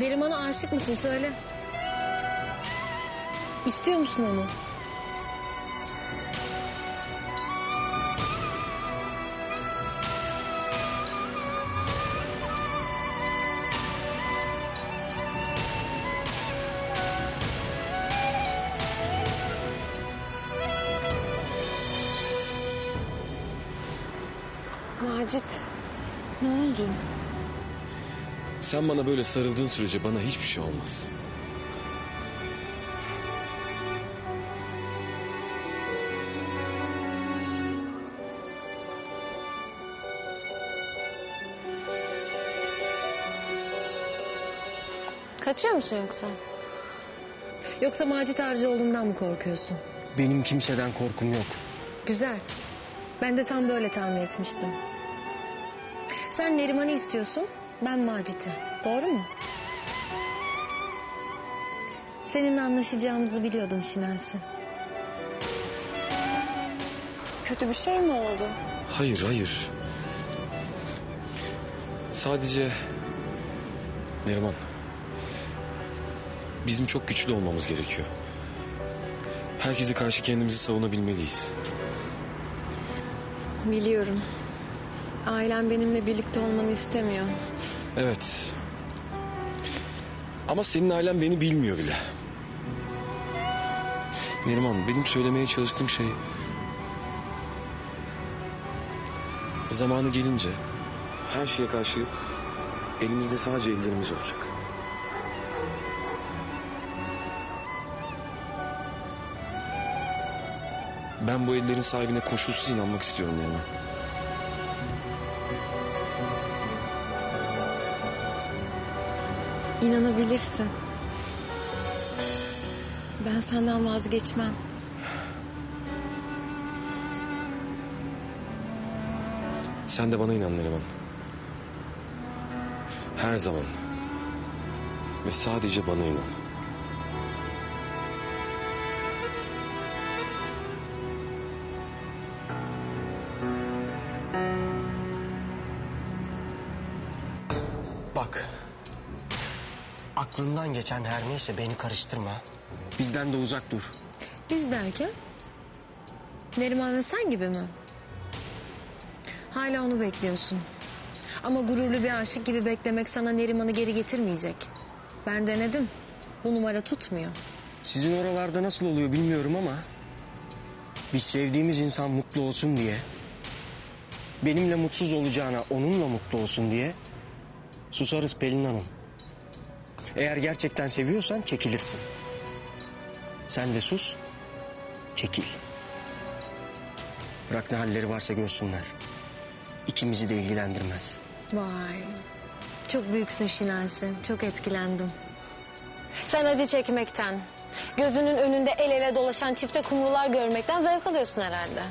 Neriman'a aşık mısın söyle. İstiyor musun onu? Macit, ne oldu? Sen bana böyle sarıldığın sürece bana hiçbir şey olmaz. Kaçıyor musun yoksa? Yoksa Macit Arcıoğlu'ndan mı korkuyorsun? Benim kimseden korkum yok. Güzel. Ben de tam böyle tahmin etmiştim. Sen Neriman'ı istiyorsun, ben Macit'i. Doğru mu? Seninle anlaşacağımızı biliyordum Şinasi. Kötü bir şey mi oldu? Hayır, hayır. Sadece... Neriman. Bizim çok güçlü olmamız gerekiyor. Herkese karşı kendimizi savunabilmeliyiz. Biliyorum. Ailem benimle birlikte olmanı istemiyor. Evet. Ama senin ailen beni bilmiyor bile. Neriman benim söylemeye çalıştığım şey... Zamanı gelince her şeye karşı elimizde sadece ellerimiz olacak. Ben bu ellerin sahibine koşulsuz inanmak istiyorum Neriman. İnanabilirsin. Ben senden vazgeçmem. Sen de bana inan Neriman. Her zaman. Ve sadece bana inan. Bak. Aklından geçen her neyse beni karıştırma. Bizden de uzak dur. Biz derken? Neriman ve sen gibi mi? Hala onu bekliyorsun. Ama gururlu bir aşık gibi beklemek sana Neriman'ı geri getirmeyecek. Ben denedim. Bu numara tutmuyor. Sizin oralarda nasıl oluyor bilmiyorum ama... Biz sevdiğimiz insan mutlu olsun diye... Benimle mutsuz olacağına onunla mutlu olsun diye... Susarız Pelin Hanım. Eğer gerçekten seviyorsan çekilirsin. Sen de sus, çekil. Bırak ne halleri varsa görsünler. İkimizi de ilgilendirmez. Vay. Çok büyüksün Şinasi. Çok etkilendim. Sen acı çekmekten, gözünün önünde el ele dolaşan çifte kumrular görmekten zevk alıyorsun herhalde.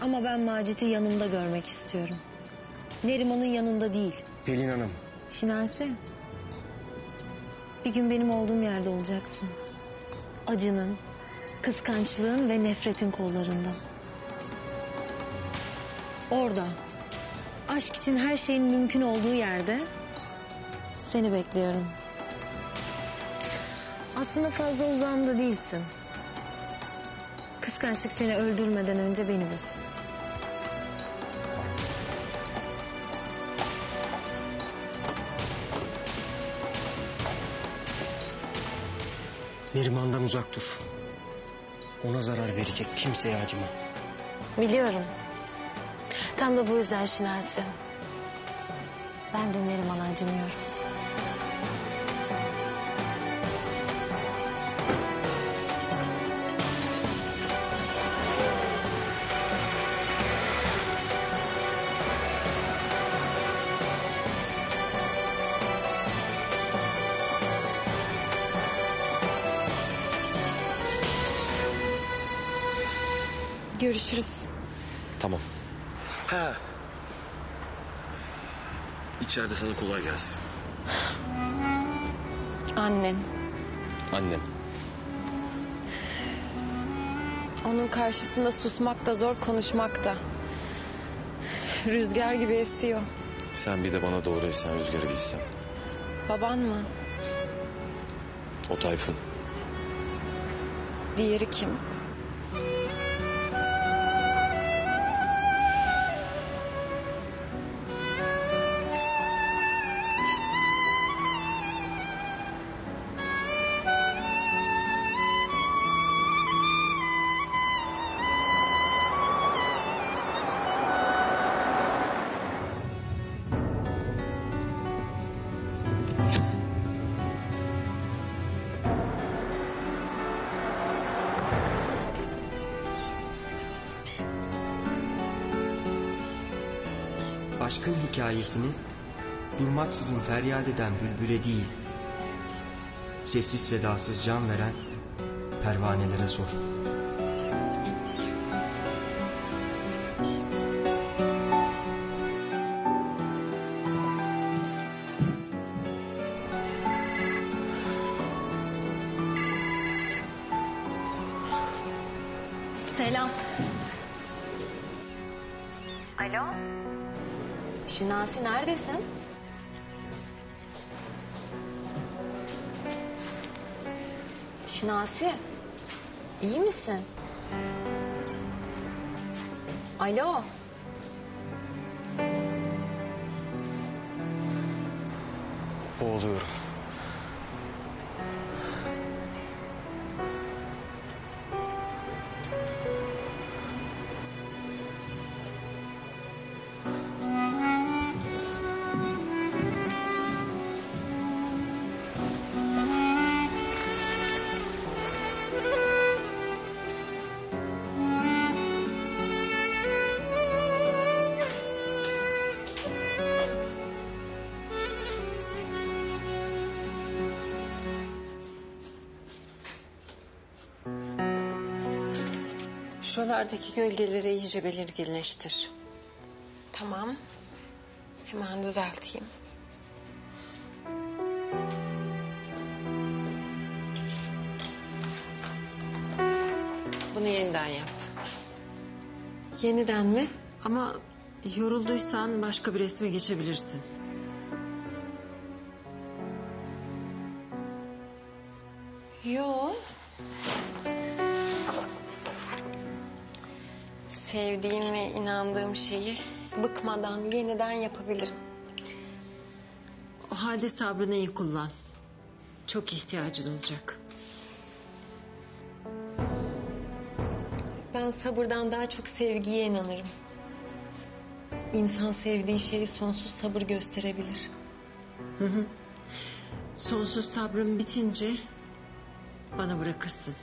Ama ben Macit'i yanımda görmek istiyorum. Neriman'ın yanında değil. Pelin Hanım, Şinasi. Bir gün benim olduğum yerde olacaksın. Acının, kıskançlığın ve nefretin kollarında. Orada, aşk için her şeyin mümkün olduğu yerde seni bekliyorum. Aslında fazla uzağımda değilsin. Kıskançlık seni öldürmeden önce beni bul. Neriman'dan uzak dur. Ona zarar verecek kimseye acıma. Biliyorum. Tam da bu yüzden Şinasi. Ben de Neriman'a acımıyorum. Görüşürüz. Tamam. Ha. İçeride sana kolay gelsin. Annen. Annem. Onun karşısında susmak da zor, konuşmak da. Rüzgar gibi esiyor. Sen bir de bana doğru esen rüzgarı bilsen. Baban mı? O Tayfun. Diğeri kim? Aşkın hikayesini durmaksızın feryat eden bülbüle değil, sessiz sedasız can veren pervanelere sor. Selam. Şinasi neredesin? Şinasi, iyi misin? Alo? Boğuluyorum. Şuralardaki gölgeleri iyice belirginleştir. Tamam. Hemen düzelteyim. Bunu yeniden yap. Yeniden mi? Ama yorulduysan başka bir resme geçebilirsin. Yo. Sevdiğim ve inandığım şeyi bıkmadan yeniden yapabilirim. O halde sabrını iyi kullan. Çok ihtiyacın olacak. Ben sabırdan daha çok sevgiye inanırım. İnsan sevdiği şeyi sonsuz sabır gösterebilir. Sonsuz sabrın bitince bana bırakırsın.